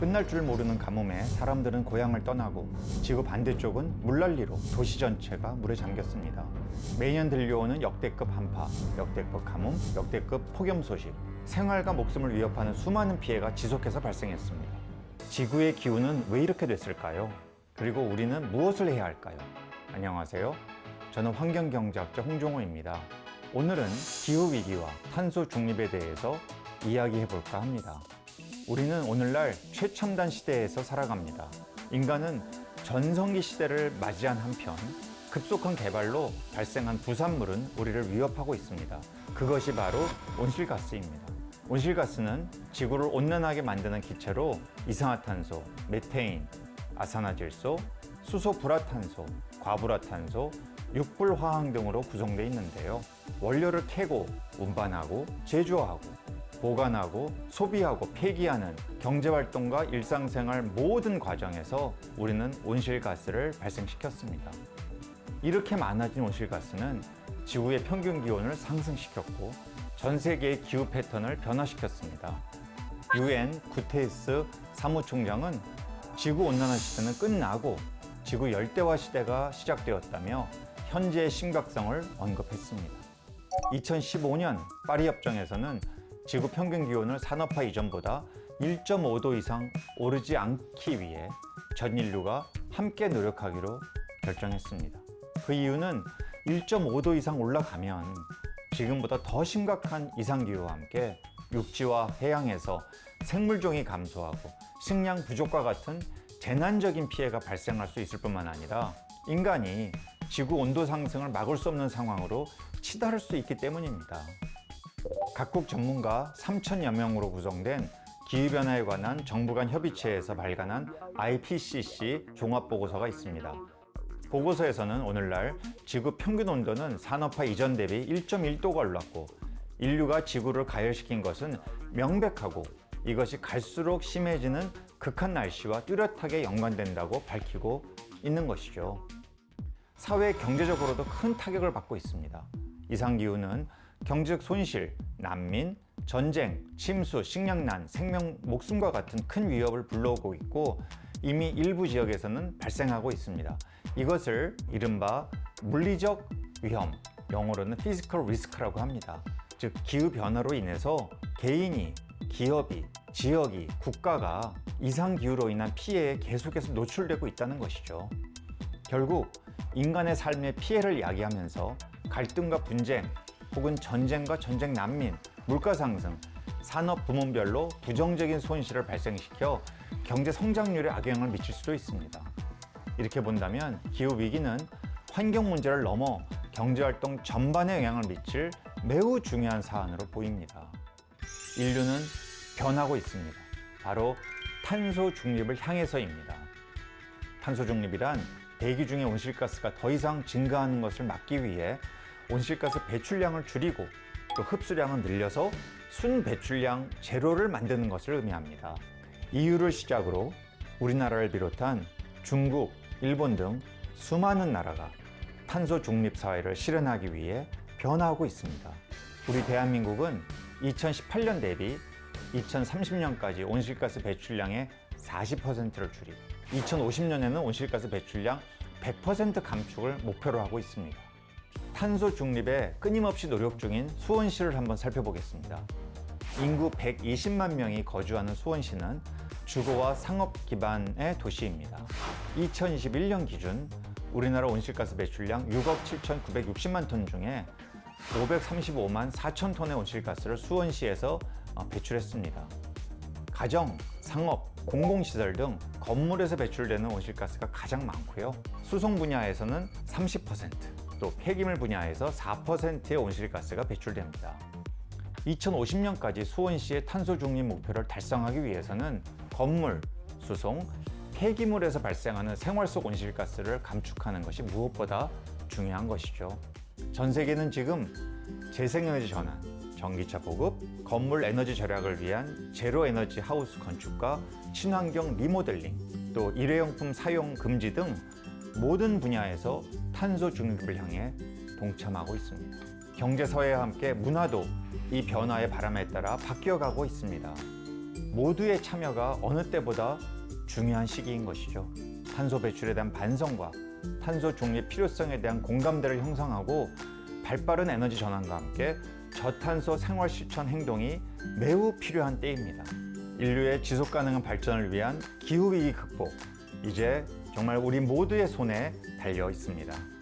끝날 줄 모르는 가뭄에 사람들은 고향을 떠나고 지구 반대쪽은 물난리로 도시 전체가 물에 잠겼습니다. 매년 들려오는 역대급 한파, 역대급 가뭄, 역대급 폭염 소식, 생활과 목숨을 위협하는 수많은 피해가 지속해서 발생했습니다. 지구의 기후는 왜 이렇게 됐을까요? 그리고 우리는 무엇을 해야 할까요? 안녕하세요. 저는 환경경제학자 홍종호입니다. 오늘은 기후위기와 탄소 중립에 대해서 이야기해 볼까 합니다. 우리는 오늘날 최첨단 시대에서 살아갑니다. 인간은 전성기 시대를 맞이한 한편 급속한 개발로 발생한 부산물은 우리를 위협하고 있습니다. 그것이 바로 온실가스입니다. 온실가스는 지구를 온난하게 만드는 기체로 이산화탄소, 메테인, 아산화질소, 수소 불화탄소, 과불화탄소, 육불화학 등으로 구성되어 있는데요. 원료를 캐고 운반하고 제조하고 보관하고 소비하고 폐기하는 경제활동과 일상생활 모든 과정에서 우리는 온실가스를 발생시켰습니다. 이렇게 많아진 온실가스는 지구의 평균 기온을 상승시켰고 전 세계의 기후 패턴을 변화시켰습니다. 유엔 구테이스 사무총장은 지구 온난화 시대는 끝나고 지구 열대화 시대가 시작되었다며 현재의 심각성을 언급했습니다. 2015년 파리 협정에서는 지구 평균 기온을 산업화 이전보다 1.5도 이상 오르지 않기 위해 전 인류가 함께 노력하기로 결정했습니다. 그 이유는 1.5도 이상 올라가면 지금보다 더 심각한 이상기후와 함께 육지와 해양에서 생물종이 감소하고 식량 부족과 같은 재난적인 피해가 발생할 수 있을 뿐만 아니라 인간이 지구 온도 상승을 막을 수 없는 상황으로 치달을 수 있기 때문입니다. 각국 전문가 3천여 명으로 구성된 기후변화에 관한 정부 간 협의체에서 발간한 IPCC 종합보고서가 있습니다. 보고서에서는 오늘날 지구 평균 온도는 산업화 이전 대비 1.1도가 올랐고 인류가 지구를 가열시킨 것은 명백하고 이것이 갈수록 심해지는 극한 날씨와 뚜렷하게 연관된다고 밝히고 있는 것이죠. 사회 경제적으로도 큰 타격을 받고 있습니다. 이상기후는 경제적 손실, 난민, 전쟁, 침수, 식량난, 생명, 목숨과 같은 큰 위협을 불러오고 있고 이미 일부 지역에서는 발생하고 있습니다. 이것을 이른바 물리적 위험, 영어로는 physical risk라고 합니다. 즉, 기후 변화로 인해서 개인이, 기업이, 지역이, 국가가 이상 기후로 인한 피해에 계속해서 노출되고 있다는 것이죠. 결국 인간의 삶의 피해를 야기하면서 갈등과 분쟁, 혹은 전쟁과 전쟁 난민, 물가 상승, 산업 부문별로 부정적인 손실을 발생시켜 경제 성장률에 악영향을 미칠 수도 있습니다. 이렇게 본다면 기후 위기는 환경 문제를 넘어 경제 활동 전반에 영향을 미칠 매우 중요한 사안으로 보입니다. 인류는 변하고 있습니다. 바로 탄소 중립을 향해서입니다. 탄소 중립이란 대기 중의 온실가스가 더 이상 증가하는 것을 막기 위해 온실가스 배출량을 줄이고 또 흡수량을 늘려서 순 배출량 제로를 만드는 것을 의미합니다. EU를 시작으로 우리나라를 비롯한 중국, 일본 등 수많은 나라가 탄소 중립 사회를 실현하기 위해 변화하고 있습니다. 우리 대한민국은 2018년 대비 2030년까지 온실가스 배출량의 40%를 줄이고 2050년에는 온실가스 배출량 100% 감축을 목표로 하고 있습니다. 탄소 중립에 끊임없이 노력 중인 수원시를 한번 살펴보겠습니다. 인구 120만 명이 거주하는 수원시는 주거와 상업 기반의 도시입니다. 2021년 기준 우리나라 온실가스 배출량 6억 7,960만 톤 중에 535만 4천 톤의 온실가스를 수원시에서 어, 배출했습니다. 가정, 상업, 공공시설 등 건물에서 배출되는 온실가스가 가장 많고요. 수송 분야에서는 30%, 또 폐기물 분야에서 4%의 온실가스가 배출됩니다. 2050년까지 수원시의 탄소 중립 목표를 달성하기 위해서는 건물, 수송, 폐기물에서 발생하는 생활 속 온실가스를 감축하는 것이 무엇보다 중요한 것이죠. 전 세계는 지금 재생에너지 전환, 전기차 보급, 건물 에너지 절약을 위한 제로 에너지 하우스 건축과 친환경 리모델링, 또 일회용품 사용 금지 등 모든 분야에서 탄소 중립을 향해 동참하고 있습니다. 경제 사회와 함께 문화도 이 변화의 바람에 따라 바뀌어가고 있습니다. 모두의 참여가 어느 때보다 중요한 시기인 것이죠. 탄소 배출에 대한 반성과 탄소 중립 필요성에 대한 공감대를 형성하고 발빠른 에너지 전환과 함께 저탄소 생활 실천 행동이 매우 필요한 때입니다. 인류의 지속 가능한 발전을 위한 기후 위기 극복 이제 정말 우리 모두의 손에 달려 있습니다.